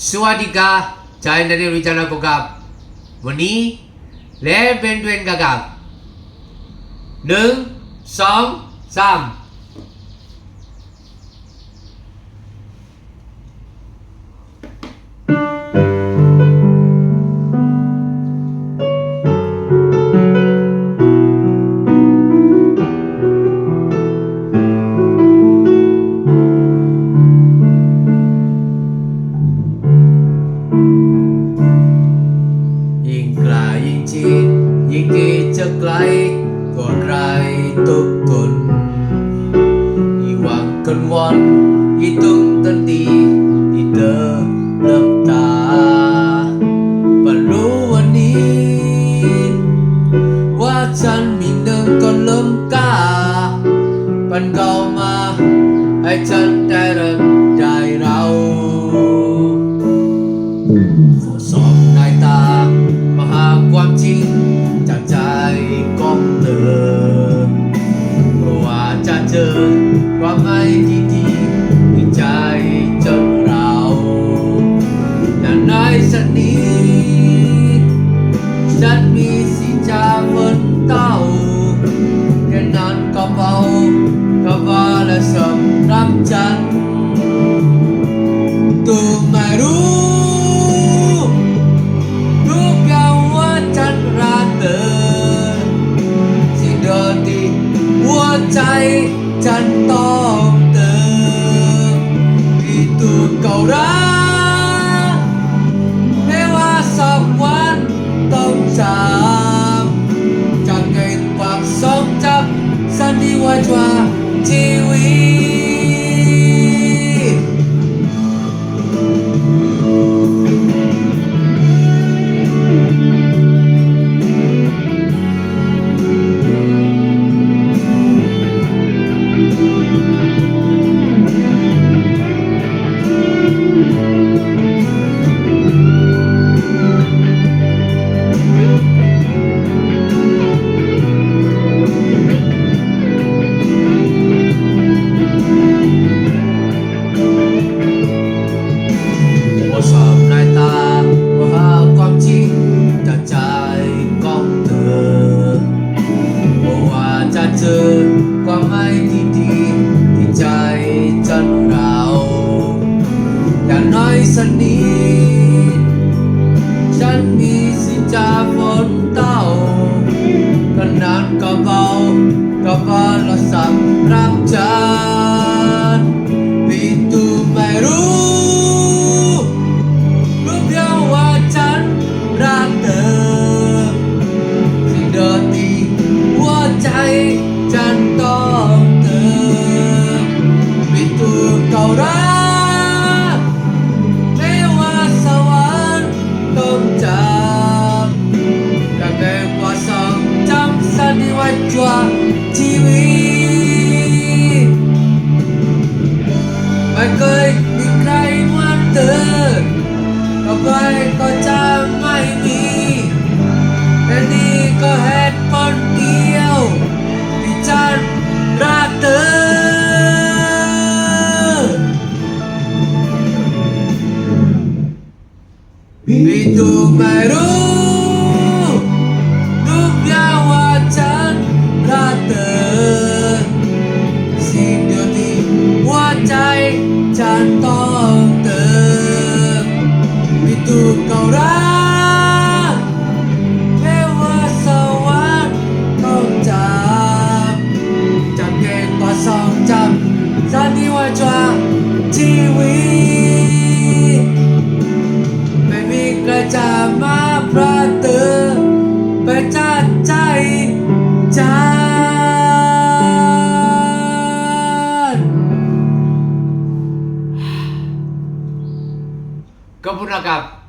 สวัสดีครับใจนันเดริจารณ์กกับวันนี้เล่นเป็นด้วยกันกับหนึ่งสองสาม ไกลยิ่งชิดยิ่งดีจะไกลกว่าใครทุกคนยิ่งหวังกันวันยิ่งต้งตันดีที่เธอเลิบตาบรรรู้วันนี้ ว่าฉันมีหนึ่งก็เริ่มกล้าปันเก่ามาให้ฉันได้เริ่ม ว่าจะเจอความไม่ดีๆในใจเจ้าเราแต่ในสันนี้ฉันมีสิจะบนเต้าแค่นั้นก็เบาก็ว่าและสำหรับฉัน ฉันต้องเติมที่ตัวเก่ารักไม่ว่าสักวันต้องจำจากเก็บความทรงจำสันติวัจว่าชีวิต สนิดฉันมีสิจะฝนเต้าก็นานก็เบาก็บาลสำหรับฉันพี่ตูไม่รู้รู้เพียงว่าฉันรักเธอสิ่เดิมที่หัวใจฉันต้อง ไม่เคยมีใครเหมือนเธอต่อไปก็จะไม่มีแต่นี่ก็เหตุผลเดียวที่ฉันรักเธอพี่ตูไม่ ไม่มีใครจะมาพระเตือไปจัดใจจานขอบคุณนะครับ